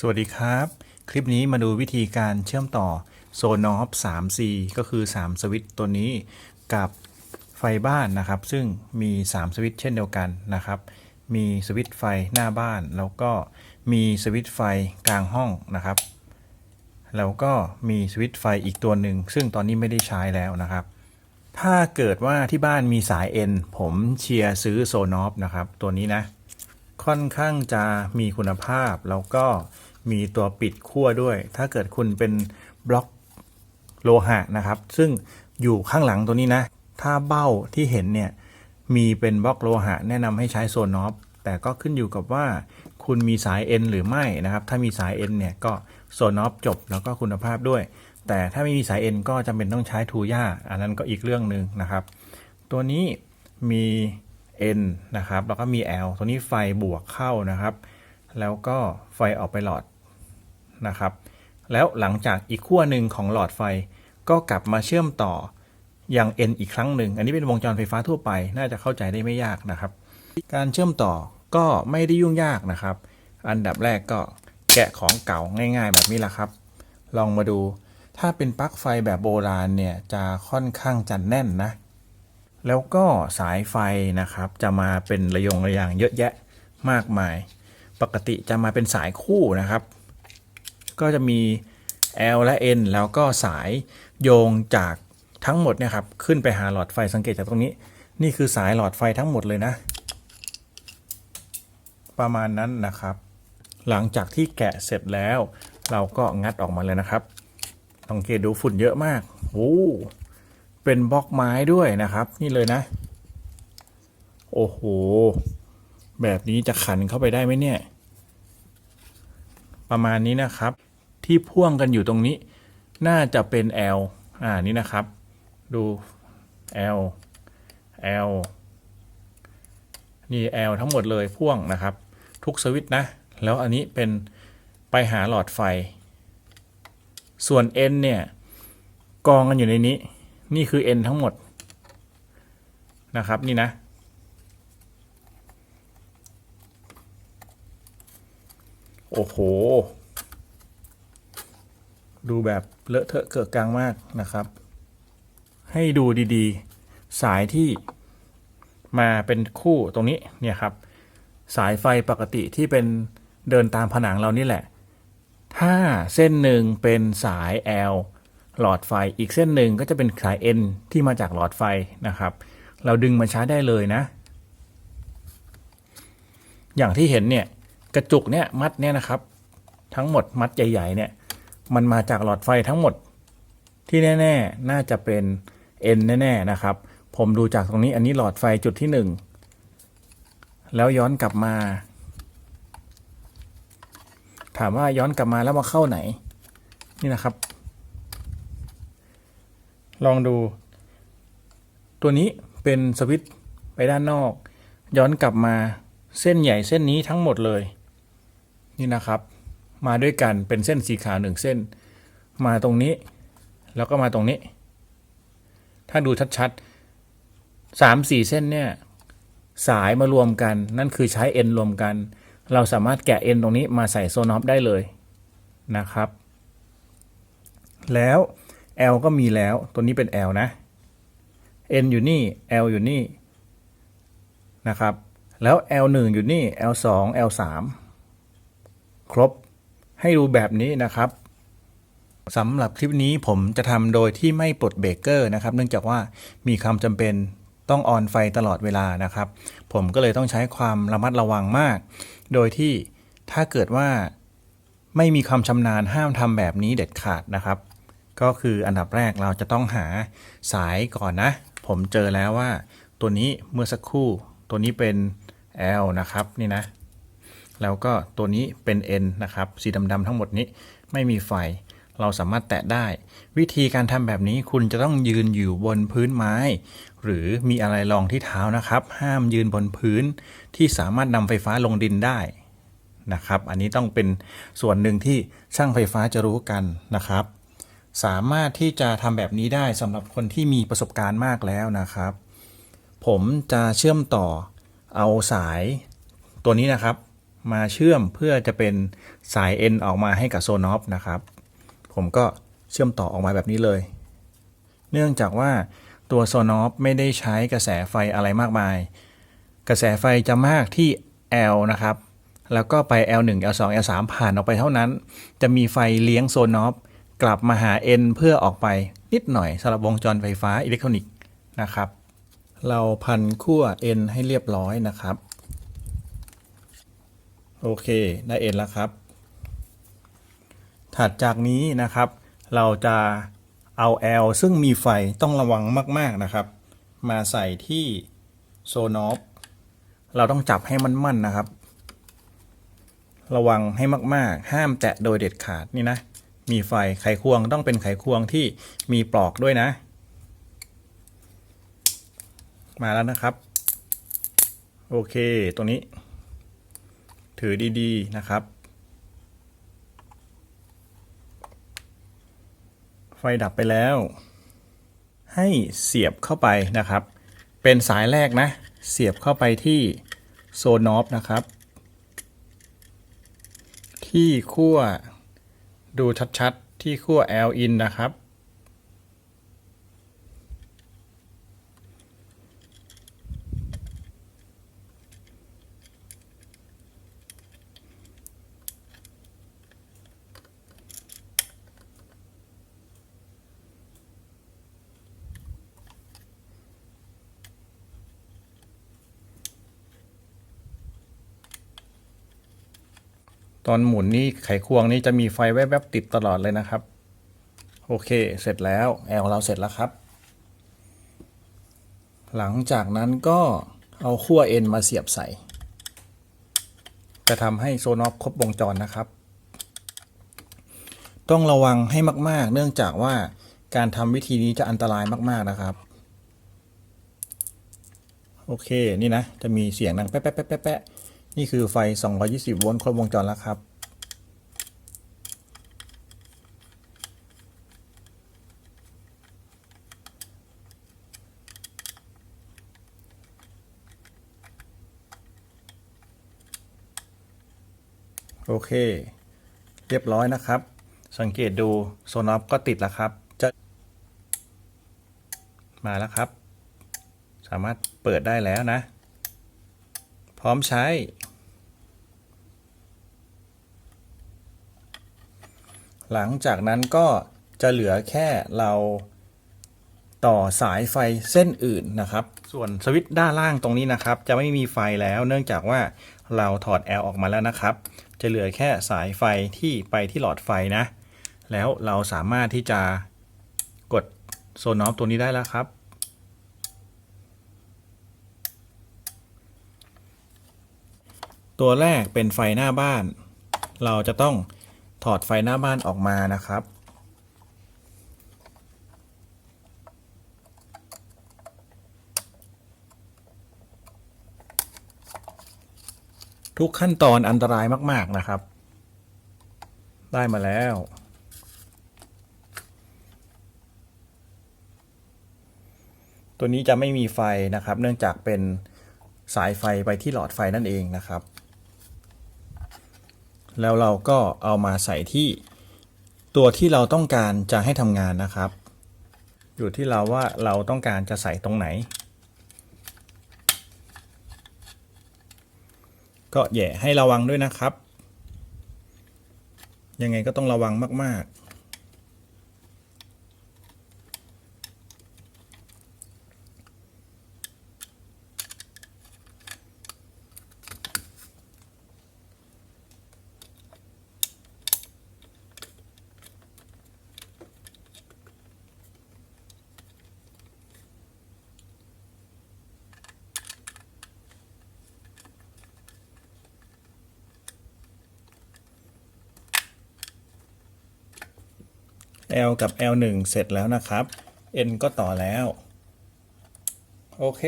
สวัสดีครับ คลิปนี้มาดูวิธีการเชื่อมต่อโซนอฟ 3C ก็คือ 3 สวิตช์ตัวนี้กับไฟบ้านนะครับ ซึ่งมี 3 สวิตช์เช่นเดียวกันนะครับ มีสวิตช์ไฟหน้าบ้าน แล้วก็มีสวิตช์ไฟกลางห้องนะครับ แล้วก็มีสวิตช์ไฟอีกตัวหนึ่ง ซึ่งตอนนี้ไม่ได้ใช้แล้วนะครับ ถ้าเกิดว่าที่บ้านมีสาย N ผมเชียร์ซื้อโซนอฟนะครับ ตัวนี้นะค่อนข้างจะมีคุณภาพแล้วก็ มีตัวปิดขั้วด้วย ถ้าเกิดคุณเป็นบล็อกโลหะนะครับ ซึ่งอยู่ข้างหลังตัวนี้นะ ถ้าเบ้าที่เห็นเนี่ยมีเป็นบล็อกโลหะแนะนำให้ใช้โซนนอฟแต่ก็ขึ้นอยู่กับว่าคุณมีสาย N หรือไม่นะครับ ถ้ามีสาย N เนี่ยก็โซนนอฟจบแล้วก็คุณภาพด้วย แต่ถ้าไม่มีสาย N ก็จำเป็นต้องใช้ทูย่าอันนั้นก็อีกเรื่องหนึ่งนะครับ ตัวนี้มี N นะครับ แล้วก็มี L ตัวนี้ไฟบวกเข้านะครับ แล้วก็ไฟออกไปหลอด นะครับ แล้วหลังจากอีกขั้วหนึ่งของหลอดไฟก็กลับมาเชื่อมต่อยัง N อีกครั้งหนึ่ง อันนี้เป็นวงจรไฟฟ้าทั่วไป น่าจะเข้าใจได้ไม่ยากนะครับ การเชื่อมต่อก็ไม่ได้ยุ่งยากนะครับ อันดับแรกก็แกะของเก่าง่ายๆ แบบนี้แหละครับ ลองมาดู ถ้าเป็นปลั๊กไฟแบบโบราณเนี่ยจะค่อนข้างจะแน่นนะ แล้วก็สายไฟนะครับจะมาเป็นระยงระยางเยอะแยะมากมาย ปกติจะมาเป็นสายคู่นะครับ ก็จะมี L และ N แล้วก็สายโยงจากทั้งหมดเนี่ยครับขึ้นไปหาหลอดไฟสังเกตจากตรงนี้ นี่คือสายหลอดไฟทั้งหมดเลยนะ ประมาณนั้นนะครับ หลังจากที่แกะเสร็จแล้ว เราก็งัดออกมาเลยนะครับสังเกตดูฝุ่นเยอะมากโอ้เป็นบล็อกไม้ด้วยนะครับ นี่เลยนะ โอ้โห แบบนี้จะขันเข้าไปได้ไหมเนี่ย ประมาณนี้นะครับ ที่พ่วงกันอยู่ตรงนี้ น่าจะเป็น L อ่านี่นะครับ ดู L L นี่ L ทั้งหมดเลยพ่วงนะครับ ทุกสวิตช์นะ แล้วอันนี้เป็นไปหาหลอดไฟ ส่วน N เนี่ยกองกันอยู่ในนี้ นี่คือ n ทั้งหมดนะครับนี่นะ โอ้โห ดูแบบเลอะเทอะเกิดกลางมากนะครับ ให้ดูดีๆ สายที่มาเป็นคู่ตรงนี้เนี่ยครับ สายไฟปกติที่เป็นเดินตามผนังเรานี่แหละ ถ้าเส้นหนึ่งเป็นสาย L หลอดไฟอีกเส้นหนึ่งก็จะเป็นสาย N ที่มาจากหลอดไฟนะครับ เราดึงมาใช้ได้เลยนะ อย่างที่เห็นเนี่ยกระจุกเนี่ยมัดเนี่ยนะครับ ทั้งหมดมัดใหญ่ๆเนี่ย มันมาจากหลอดไฟทั้งหมด ที่แน่ ๆ น่าจะเป็น N แน่ๆนะครับ ผมดูจากตรงนี้อันนี้หลอดไฟจุดที่หนึ่งแล้วย้อนกลับมา ถามว่าย้อนกลับมาแล้วมาเข้าไหน นี่นะครับ ลองดู ตัวนี้เป็นสวิตช์ไปด้านนอก ย้อนกลับมาเส้นใหญ่เส้นนี้ทั้งหมดเลย นี่นะครับ มาด้วยกันเป็นเส้นสีขาวหนึ่งเส้น มาตรงนี้ แล้วก็มาตรงนี้ ถ้าดูชัดๆสามสี่เส้นเนี่ยสายมารวมกัน นั่นคือใช้ N รวมกัน เราสามารถแกะ N ตรงนี้มาใส่โซนอฟได้เลยนะครับ แล้ว L ก็มีแล้ว ตัวนี้เป็น L นะ N อยู่นี่ L อยู่นี่นะครับ แล้ว L 1อยู่นี่ L 2 L 3ครบ ให้ดูแบบนี้นะครับสำหรับคลิปนี้ผมจะทำโดยที่ไม่ปลดเบรกเกอร์นะครับ เนื่องจากว่ามีความจำเป็นต้องออนไฟตลอดเวลานะครับ ผมก็เลยต้องใช้ความระมัดระวังมาก โดยที่ถ้าเกิดว่าไม่มีความชำนาญห้ามทำแบบนี้เด็ดขาดนะครับ ก็คืออันดับแรกเราจะต้องหาสายก่อนนะ ผมเจอแล้วว่า ตัวนี้เมื่อสักครู่ ตัวนี้เป็น L นะครับนี่นะ แล้วก็ตัวนี้เป็น N นะครับ สีดำๆทั้งหมดนี้ไม่มีไฟ เราสามารถแตะได้ วิธีการทำแบบนี้คุณจะต้องยืนอยู่บนพื้นไม้ หรือมีอะไรรองที่เท้านะครับ ห้ามยืนบนพื้นที่สามารถนำไฟฟ้าลงดินได้นะครับ อันนี้ต้องเป็นส่วนหนึ่งที่ช่างไฟฟ้าจะรู้กันนะครับ สามารถที่จะทำแบบนี้ได้สำหรับคนที่มีประสบการณ์มากแล้วนะครับ ผมจะเชื่อมต่อเอาสายตัวนี้นะครับ มาเชื่อมเพื่อจะเป็นสาย N ออกมาให้กับโซนอฟนะครับ ผมก็เชื่อมต่อออกมาแบบนี้เลย เนื่องจากว่าตัวโซนอฟไม่ได้ใช้กระแสไฟอะไรมากมาย กระแสไฟจะมากที่ L นะครับ แล้วก็ไป L1 L2 L3 ผ่านออกไปเท่านั้น จะมีไฟเลี้ยงโซนอฟกลับมาหา N เพื่อออกไปนิดหน่อยสำหรับวงจรไฟฟ้าอิเล็กทรอนิกส์นะครับ เราพันขั้ว N ให้เรียบร้อยนะครับ โอเค ได้ N แล้วครับ ถัดจากนี้นะครับ เราจะเอา L ซึ่งมีไฟต้องระวังมาก ๆนะครับ มาใส่ที่โซนอฟเราต้องจับให้มันมั่นนะครับ ระวังให้มาก ๆ ห้ามแตะโดยเด็ดขาดนี่นะ มีไฟไขควงต้องเป็นไขควงที่มีปลอกด้วยนะ มาแล้วนะครับ โอเคตัวนี้ ถือดีๆนะครับ ไฟดับไปแล้ว ให้เสียบเข้าไปนะครับ เป็นสายแรกนะ เสียบเข้าไปที่โซนอฟนะครับ ที่ขั้วดูชัดๆ ที่ขั้ว L in นะครับ ตอนหมุนนี่ไขควงนี่จะมีไฟแวบๆติดตลอดเลยนะครับ โอเค เสร็จแล้วแอลเราเสร็จแล้วครับ หลังจากนั้นก็เอาขั้ว N มาเสียบใส่ จะทำให้โซนอฟครบวงจรนะครับ ต้องระวังให้มาก ๆ เนื่องจากว่าการทำวิธีนี้จะอันตรายมาก ๆ นะครับ โอเค นี่นะ จะมีเสียงดังแป๊ะแป๊ะแป๊ะแป๊ะแป๊ะ นี่คือไฟ 220 โวลต์ครบวงจรแล้วครับ โอเค เรียบร้อยนะครับ สังเกตดูโซนอฟก็ติดแล้วครับ จะมาแล้วครับ สามารถเปิดได้แล้วนะ พร้อมใช้ หลังจากนั้นก็จะเหลือแค่เราต่อสายไฟเส้นอื่นนะครับ ส่วนสวิตช์ด้านล่างตรงนี้นะครับ จะไม่มีไฟแล้วเนื่องจากว่าเราถอด L ออกมาแล้วนะครับ จะเหลือแค่สายไฟที่ไปที่หลอดไฟนะ แล้วเราสามารถที่จะกดโซนอฟตัวนี้ได้แล้วครับ ตัวแรกเป็นไฟหน้าบ้าน เราจะต้อง ถอดไฟหน้าบ้านออกมานะครับ ทุกขั้นตอนอันตรายมาก ๆนะครับ ได้มาแล้วตัวนี้จะไม่มีไฟนะครับ เนื่องจากเป็นสายไฟไปที่หลอดไฟนั่นเองนะครับ แล้วเราก็เอามาใส่ที่ตัวที่เราต้องการจะให้ทำงานนะครับ อยู่ที่เราว่าเราต้องการจะใส่ตรงไหน ก็แย่ให้ระวังด้วยนะครับ ยังไงก็ต้องระวังมาก ๆ L กับ L1 เสร็จแล้วนะครับ N ก็ต่อแล้ว โอเค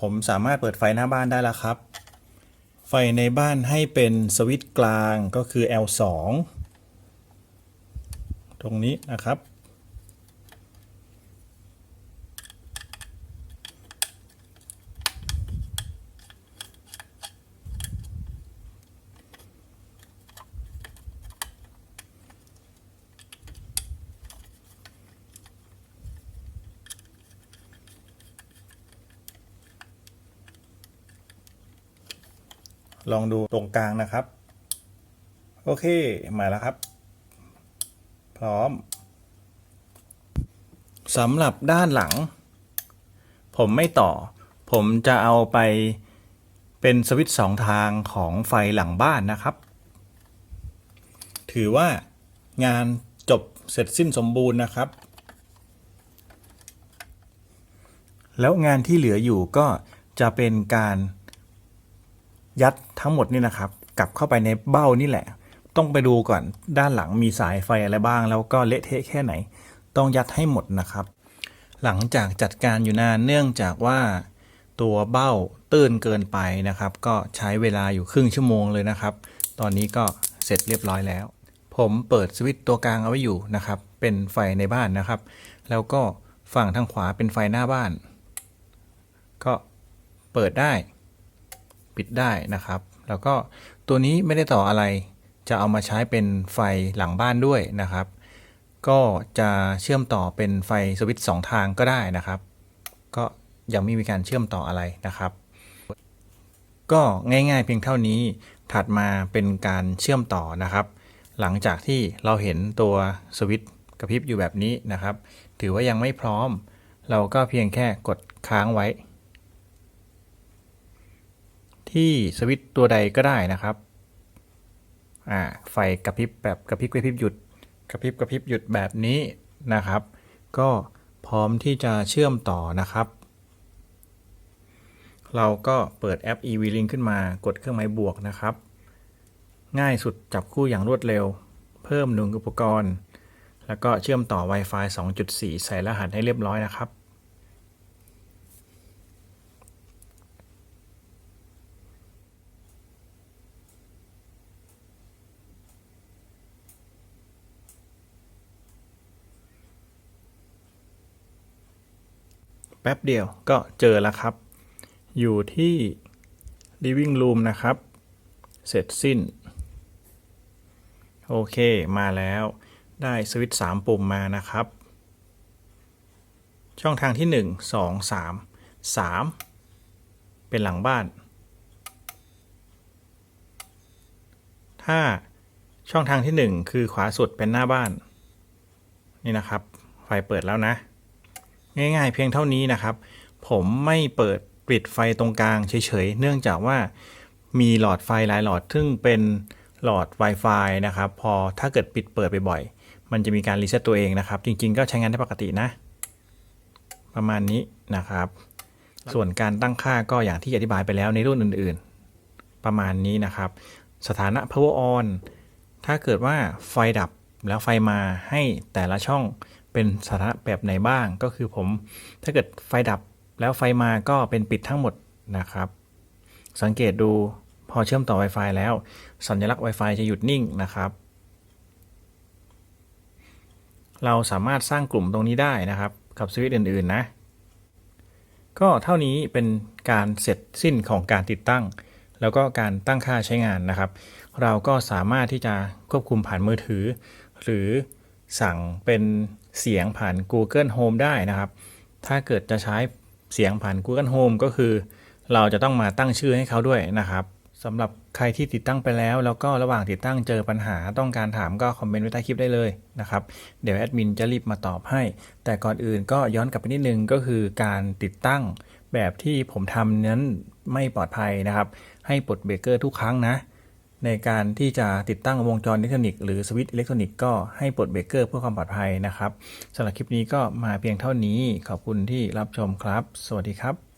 ผมสามารถเปิดไฟหน้าบ้านได้แล้วครับ ไฟในบ้านให้เป็นสวิตช์กลางก็คือ L2 ตรงนี้นะครับ ลองดูตรงกลางนะครับ โอเคมาแล้วครับ พร้อมสำหรับด้านหลัง ผมไม่ต่อ ผมจะเอาไปเป็นสวิตช์สองทางของไฟหลังบ้านนะครับ ถือว่างานจบเสร็จสิ้นสมบูรณ์นะครับ แล้วงานที่เหลืออยู่ก็จะเป็นการ ยัดทั้งหมดนี่นะครับ กลับเข้าไปในเบ้านี่แหละ ต้องไปดูก่อนด้านหลังมีสายไฟอะไรบ้าง แล้วก็เละเทะแค่ไหน ต้องยัดให้หมดนะครับ หลังจากจัดการอยู่นานเนื่องจากว่า ตัวเบ้าตื้นเกินไปนะครับ ก็ใช้เวลาอยู่ครึ่งชั่วโมงเลยนะครับ ตอนนี้ก็เสร็จเรียบร้อยแล้ว ผมเปิดสวิตช์ตัวกลางเอาไว้อยู่นะครับ เป็นไฟในบ้านนะครับ แล้วก็ฝั่งทางขวาเป็นไฟหน้าบ้าน ก็เปิดได้ ปิดได้นะครับ แล้วก็ตัวนี้ไม่ได้ต่ออะไร จะเอามาใช้เป็นไฟหลังบ้านด้วยนะครับ ก็จะเชื่อมต่อเป็นไฟสวิตช์สองทางก็ได้นะครับ ก็ยังไม่มีการเชื่อมต่ออะไรนะครับ ก็ง่ายๆ เพียงเท่านี้ถัดมาเป็นการเชื่อมต่อนะครับ หลังจากที่เราเห็นตัวสวิตช์กระพริบอยู่แบบนี้นะครับ ถือว่ายังไม่พร้อม เราก็เพียงแค่กดค้างไว้ ที่สวิตตัวใดก็ได้นะครับอ่าไฟกระพริบแบบกระพริบกระพริบหยุดกระพริบกระพริบหยุดแบบนี้นะครับ ก็พร้อมที่จะเชื่อมต่อนะครับ เราก็เปิดแอป eVlink ขึ้นมากดเครื่องหมายบวกนะครับ ง่ายสุดจับคู่อย่างรวดเร็ว เพิ่มหน่วยอุปกรณ์ แล้วก็เชื่อมต่อ Wi-Fi 2.4 ใส่รหัสให้เรียบร้อยนะครับ แป๊บเดียวก็เจอแล้วครับ อยู่ที่ living room นะครับ เสร็จสิ้น โอเค มาแล้ว ได้สวิตช์3ปุ่มมานะครับ ช่องทางที่ 1 2 3 3 เป็นหลังบ้าน ถ้าช่องทางที่ 1 คือขวาสุดเป็นหน้าบ้าน นี่นะครับ ไฟเปิดแล้วนะ ง่าย ๆ เพียงเท่านี้นะครับ ผมไม่เปิดปิดไฟตรงกลางเฉยๆ เนื่องจากว่ามีหลอดไฟหลายหลอด ซึ่งเป็นหลอด Wi-Fi นะครับ พอถ้าเกิดปิดเปิดไปบ่อยๆ มันจะมีการรีเซ็ตตัวเองนะครับ จริงๆ ก็ใช้งานได้ปกตินะ ประมาณนี้นะครับ ส่วนการตั้งค่าก็อย่างที่อธิบายไปแล้วในรุ่นอื่นๆ ประมาณนี้นะครับ สถานะ power on ถ้าเกิดว่าไฟดับแล้วไฟมาให้แต่ละช่อง เป็นสถานะแบบไหนบ้าง ก็คือผมถ้าเกิดไฟดับแล้วไฟมาก็เป็นปิดทั้งหมดนะครับ สังเกตดูพอเชื่อมต่อ Wi-Fi แล้ว สัญลักษณ์ Wi-Fi จะหยุดนิ่งนะครับ เราสามารถสร้างกลุ่มตรงนี้ได้นะครับ กับสวิตช์อื่นๆนะ ก็เท่านี้เป็นการเสร็จสิ้นของการติดตั้ง แล้วก็การตั้งค่าใช้งานนะครับ เราก็สามารถที่จะควบคุมผ่านมือถือ หรือสั่งเป็น เสียงผ่าน Google Home ได้นะครับ ถ้าเกิดจะใช้เสียงผ่าน Google Home ก็คือ เราจะต้องมาตั้งชื่อให้เขาด้วยนะครับสำหรับใครที่ติดตั้งไปแล้ว แล้วก็ระหว่างติดตั้งเจอปัญหาต้องการถามก็คอมเมนต์ไว้ใต้คลิปได้เลยนะครับ เดี๋ยวแอดมินจะรีบมาตอบให้ แต่ก่อนอื่นก็ย้อนกลับไปนิดนึงก็คือการติดตั้งแบบที่ผมทำนั้นไม่ปลอดภัยนะครับ ให้ปลดเบรกเกอร์ทุกครั้งนะ ในการที่จะติดตั้งวงจรอิเล็กทรอนิกส์หรือสวิตช์อิเล็กทรอนิกส์ก็ให้ปลดเบรกเกอร์เพื่อความปลอดภัยนะครับสำหรับคลิปนี้ก็มาเพียงเท่านี้ขอบคุณที่รับชมครับ สวัสดีครับ